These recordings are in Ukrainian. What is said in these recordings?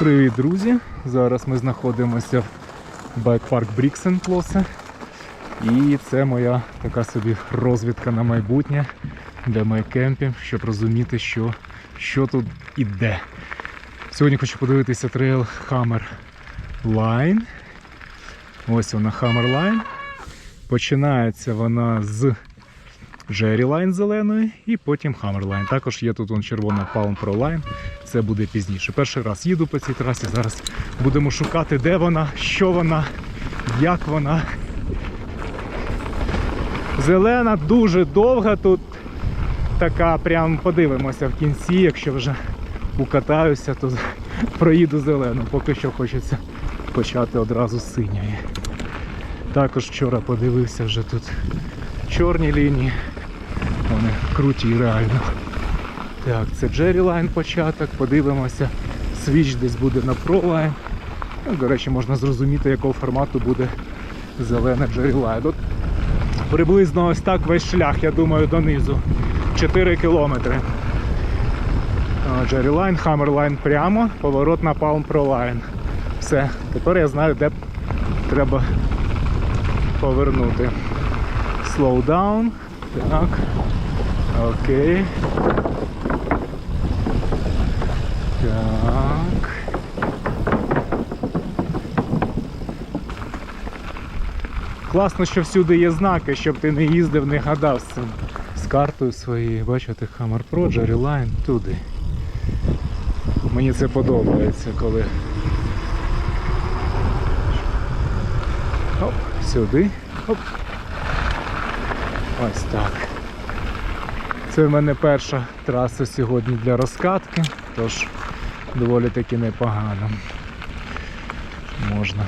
Привіт, друзі! Зараз ми знаходимося в байк-парк Бріксен Клосе. І це моя така собі розвідка на майбутнє для майкемпів, щоб розуміти, що, що тут іде. Сьогодні хочу подивитися трейл Hammer Line. Ось вона Hammer Line. Починається вона з Line зеленої і потім Hammer Line. Також є тут он червона Palm Pro Line. Це буде пізніше. Перший раз їду по цій трасі. Зараз будемо шукати, де вона, що вона, як вона. Зелена дуже довга тут. Така прям подивимося в кінці, якщо вже укатаюся, то проїду зелену. Поки що хочеться почати одразу з синьої. Також вчора подивився вже тут чорні лінії. Вони круті реально. Так, це Jerry Line початок, подивимося. Свіч десь буде на Line. Ну, до речі, можна зрозуміти, якого формату буде Jerry Line. От приблизно ось так весь шлях, я думаю, донизу. 4 кілометри. Line, Hammer Line прямо, поворот на Pro Line. Все, тепер я знаю, де треба повернути. Down. Так. Окей. Так. Класно, що всюди є знаки, щоб ти не їздив, не гадав з цим. З картою своєю, бачите, Hammer Pro, Jerry Line, туди. Мені це подобається, коли. Оп, сюди. Оп. Ось так. Це в мене перша траса сьогодні для розкатки, тож доволі таки непогано. Можна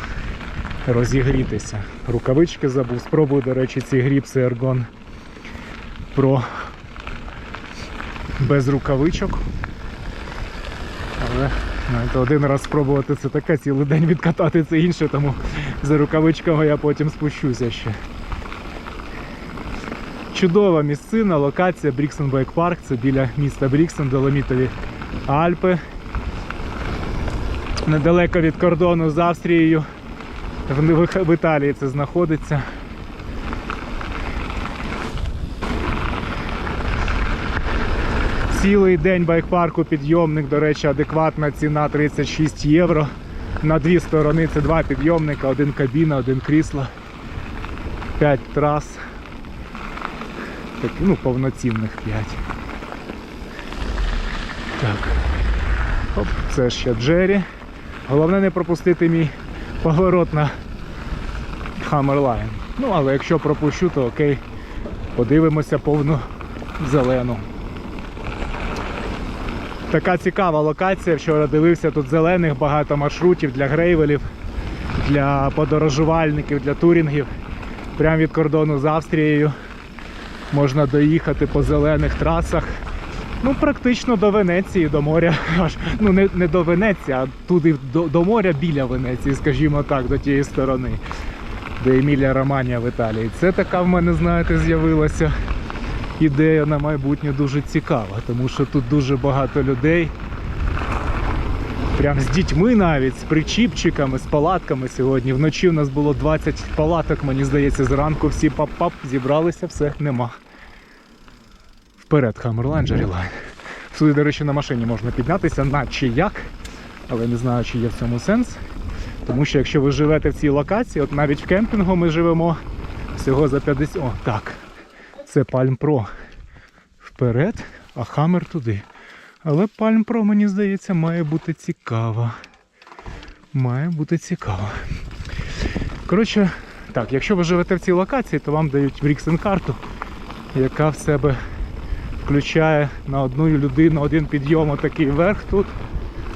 розігрітися. Рукавички забув. Спробую, до речі, ці гріпси Ergon Pro без рукавичок. Але знаєте, один раз спробувати це таке, цілий день відкатати це інше, тому за рукавичками я потім спущуся ще. Чудова місцина, локація Бріксен Байк Парк. Це біля міста Бріксен, Доломітові Альпи. Недалеко від кордону з Австрією. В, Італії це знаходиться. Цілий день байк-парку підйомник, до речі, адекватна ціна 36 євро. На дві сторони це два підйомника, один кабіна, один крісло, 5 трас. Так, ну, повноцінних 5. Так. Оп, це ще Джері. Головне не пропустити мій поворот на Hammerline. Ну, але якщо пропущу, то окей. Подивимося повну зелену. Така цікава локація. Вчора дивився тут зелених багато маршрутів для грейвелів, для подорожувальників, для турінгів. Прямо від кордону з Австрією можна доїхати по зелених трасах. Ну, практично до Венеції, до моря. Ну, не, не до Венеції, а туди до, до моря біля Венеції, скажімо так, до тієї сторони, до Емілія Романія в Італії. Це така в мене, знаєте, з'явилася ідея на майбутнє дуже цікава, тому що тут дуже багато людей. Прям з дітьми навіть, з причіпчиками, з палатками сьогодні. Вночі у нас було 20 палаток, мені здається, зранку всі пап-пап зібралися, все, нема. Вперед, Hammerline, Jerryline. Сюди, до речі, на машині можна піднятися, наче як, але не знаю, чи є в цьому сенс. Тому що якщо ви живете в цій локації, от навіть в кемпінгу ми живемо всього за 50. О, так. Це Palm Pro вперед, а Hammer туди. Але Palm Pro, мені здається, має бути цікаво. Має бути цікаво. Коротше, так, якщо ви живете в цій локації, то вам дають Бріксен карту, яка в себе включає на одну людину один підйом отакий вверх тут.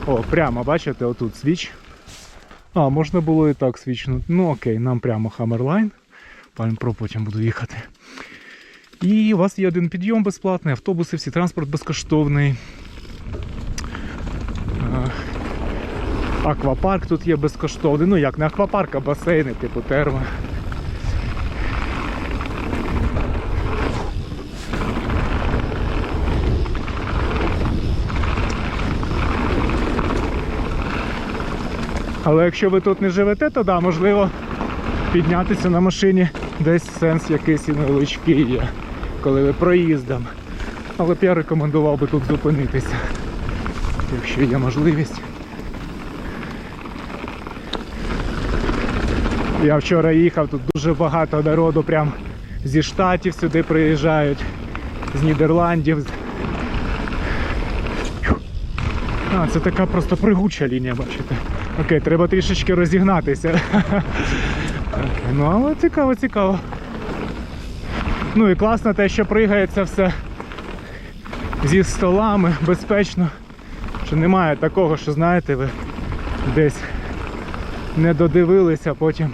О, прямо, бачите, отут свіч. А, можна було і так свічнути. Ну окей, нам прямо. Palm Pro потім буду їхати. І у вас є один підйом безплатний, автобуси, всі транспорт безкоштовний. Е, Аквапарк тут є безкоштовний. Ну як не аквапарк, а басейни, типу термо. Але якщо ви тут не живете, то да, можливо піднятися на машині десь сенс якийсь і невеличкий є, коли ви проїздом. Але б я рекомендував би тут зупинитися, якщо є можливість. Я вчора їхав, тут дуже багато народу прям зі штатів сюди приїжджають, з Нідерландів. А, це така просто пригуча лінія, бачите. Окей, треба трішечки розігнатися. Окей, ну але цікаво, цікаво. Ну і класно те, що пригається все зі столами, безпечно. Що немає такого, що знаєте, ви десь не додивилися, а потім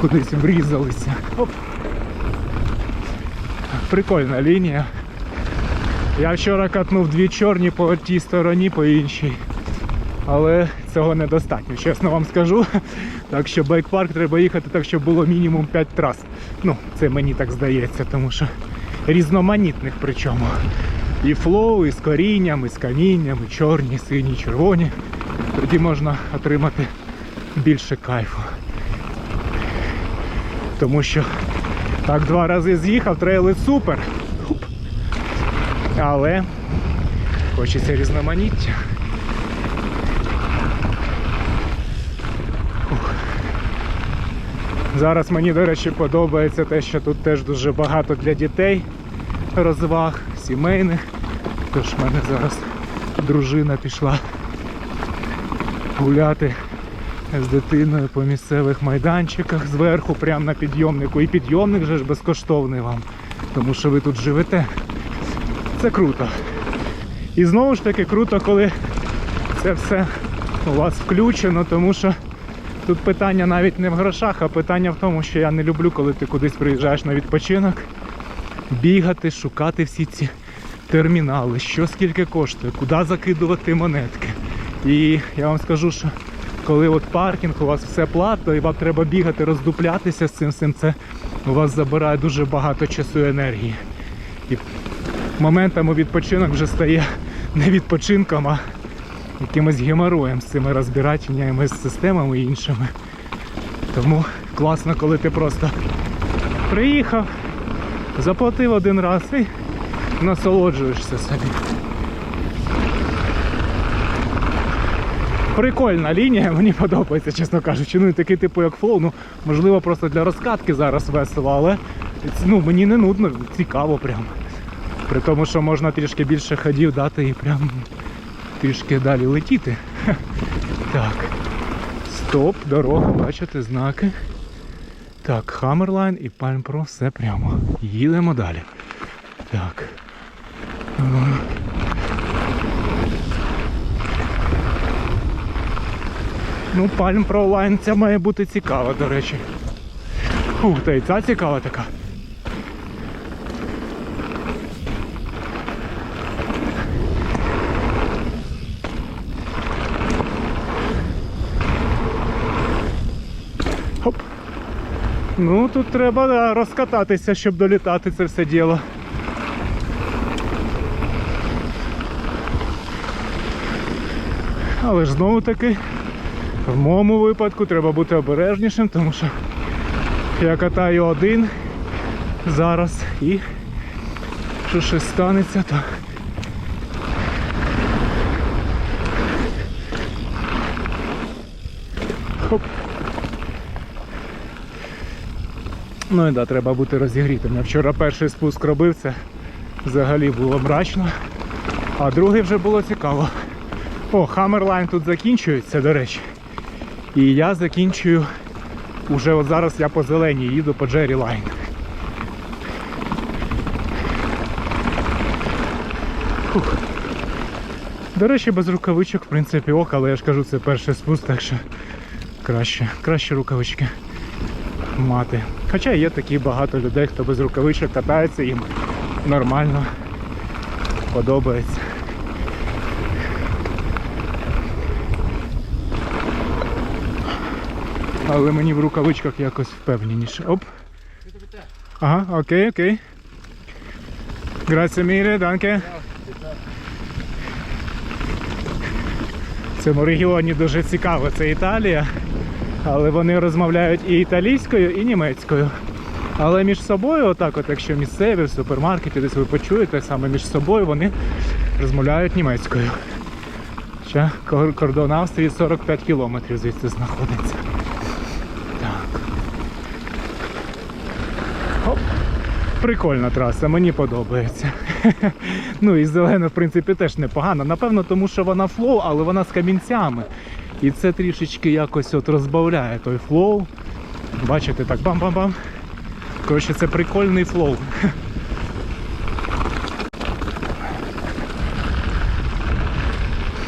кудись врізалися. Оп. Прикольна лінія. Я вчора катнув дві чорні по тій стороні, по іншій. Але цього недостатньо, чесно вам скажу. Так що байк-парк треба їхати так, щоб було мінімум 5 трас. Ну, це мені так здається, тому що різноманітних причому. І флоу, і з корінням, і з камінням, і чорні, сині, червоні. Тоді можна отримати більше кайфу. Тому що так два рази з'їхав, трейли супер. Але хочеться різноманіття. Зараз мені, до речі, подобається те, що тут теж дуже багато для дітей розваг, сімейних. Тож в мене зараз дружина пішла гуляти з дитиною по місцевих майданчиках зверху, прямо на підйомнику. І підйомник же ж безкоштовний вам, тому що ви тут живете. Це круто. І знову ж таки круто, коли це все у вас включено, тому що тут питання навіть не в грошах, а питання в тому, що я не люблю, коли ти кудись приїжджаєш на відпочинок, бігати, шукати всі ці термінали, що скільки коштує, куди закидувати монетки. І я вам скажу, що коли от паркінг, у вас все платно і вам треба бігати, роздуплятися з цим всім, це у вас забирає дуже багато часу і енергії. І моментами відпочинок вже стає не відпочинком, а якимось геморроєм з цими розбиратнями з системами іншими. Тому класно, коли ти просто приїхав, заплатив один раз і насолоджуєшся собі. Прикольна лінія, мені подобається, чесно кажучи. Ну і такий типу як флоу, ну можливо просто для розкатки зараз весело, але ну, мені не нудно, цікаво прям. При тому, що можна трішки більше ходів дати і прям трішки далі летіти. Так. Стоп, дорога, бачите, знаки. Так, Hammerline і Pro все прямо. Їдемо далі. Так. Ну, Pro Line ця має бути цікава, до речі. Ух, та й ця цікава така. Ну, тут треба да, розкататися, щоб долітати це все діло. Але ж знову таки, в моєму випадку треба бути обережнішим, тому що я катаю один зараз і якщо щось станеться, то хоп. Ну і да, треба бути розігрітим. Я вчора перший спуск робив, це взагалі було мрачно, а другий вже було цікаво. О, Hammerline тут закінчується, до речі. І я закінчую уже от зараз я по зеленій їду по Line. Фух. До речі, без рукавичок, в принципі, ок, але я ж кажу, це перший спуск, так що краще, краще рукавички мати. Хоча є такі багато людей, хто без рукавичок катається, їм нормально подобається. Але мені в рукавичках якось впевненіше. Оп. Ага, окей, окей. Grazie mille, danke. В цьому регіоні дуже цікаво, це Італія. Але вони розмовляють і італійською, і німецькою. Але між собою, отак, от якщо місцеві в супермаркеті, десь ви почуєте, саме між собою вони розмовляють німецькою. Ще кордон Австрії 45 кілометрів звідси знаходиться. Так. Хоп. Прикольна траса, мені подобається. ну і зелена, в принципі, теж непогана. Напевно, тому що вона флоу, але вона з камінцями. І це трішечки якось от розбавляє той флоу. Бачите, так бам-бам-бам. Коротше, це прикольний флоу.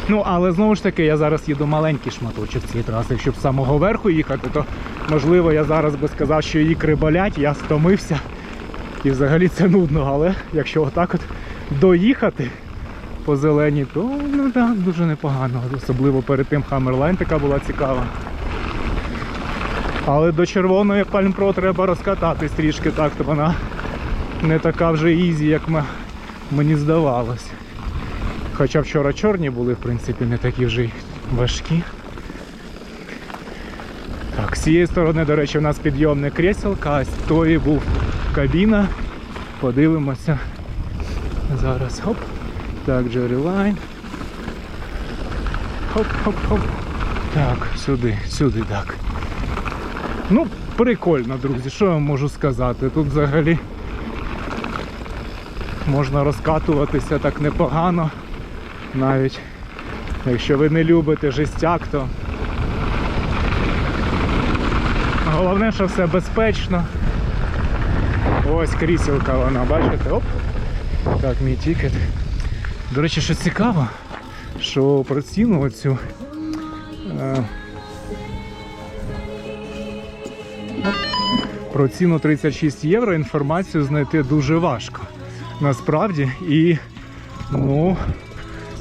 Ну, але знову ж таки, я зараз їду маленький шматочок цієї траси. Якщо з самого верху їхати, то можливо я зараз би сказав, що ікри болять, я стомився. І взагалі це нудно, але якщо отак от доїхати по зеленій, то ну так, дуже непогано. Особливо перед тим Хаммерлайн така була цікава. Але до червоної Pro треба розкататись трішки, так то вона не така вже ізі, як м- мені здавалось. Хоча вчора чорні були, в принципі, не такі вже й важкі. Так, з цієї сторони, до речі, у нас підйомне кріселка, а з тої був кабіна. Подивимося. Зараз хоп. Так, Jerry Line. Хоп-хоп-хоп. Так, сюди, сюди, так. Ну, прикольно, друзі, що я можу сказати? Тут взагалі можна розкатуватися так непогано. Навіть якщо ви не любите жестяк, то головне, що все безпечно. Ось кріселка вона, бачите? Оп. Так, мій тікет. До речі, що цікаво, що про ціну оцю. Е, про ціну 36 євро інформацію знайти дуже важко. Насправді, і ну,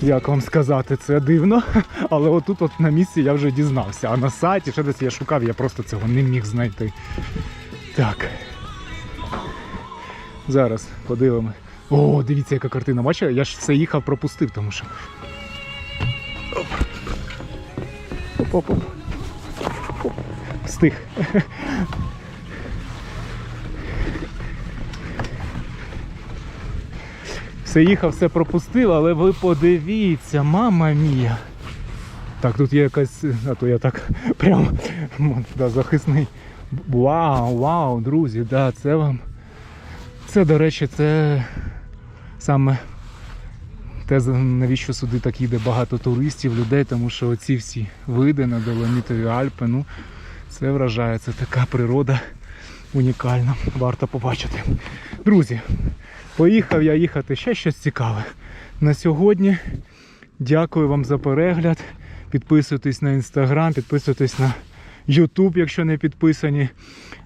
як вам сказати, це дивно. Але отут от на місці я вже дізнався. А на сайті ще десь я шукав, я просто цього не міг знайти. Так. Зараз подивимо. О, дивіться, яка картина. Бачите, я ж все їхав, пропустив, тому що. Оп. Оп-оп-оп. Встиг. Все їхав, все пропустив, але ви подивіться, мама мія. Так, тут є якась, а то я так прям да, захисний. Вау, вау, друзі, да, це вам. Це, до речі, це саме те, навіщо сюди так їде багато туристів, людей, тому що оці всі види на Доломітові Альпи, ну, це вражає, це така природа унікальна, варто побачити. Друзі, поїхав я їхати ще щось цікаве. На сьогодні дякую вам за перегляд. Підписуйтесь на інстаграм, підписуйтесь на YouTube, якщо не підписані.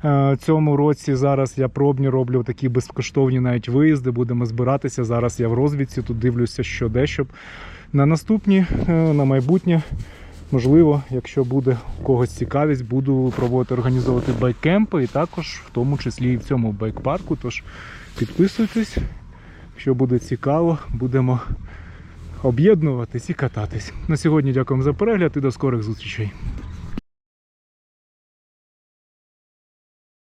Е, Цьому році зараз я пробні роблю такі безкоштовні навіть виїзди. Будемо збиратися. Зараз я в розвідці, тут дивлюся, що де, щоб на наступні, е, на майбутнє. Можливо, якщо буде у когось цікавість, буду пробувати організовувати байкемпи і також в тому числі і в цьому байкпарку. Тож підписуйтесь, якщо буде цікаво, будемо об'єднуватись і кататись. На сьогодні дякуємо за перегляд і до скорих зустрічей.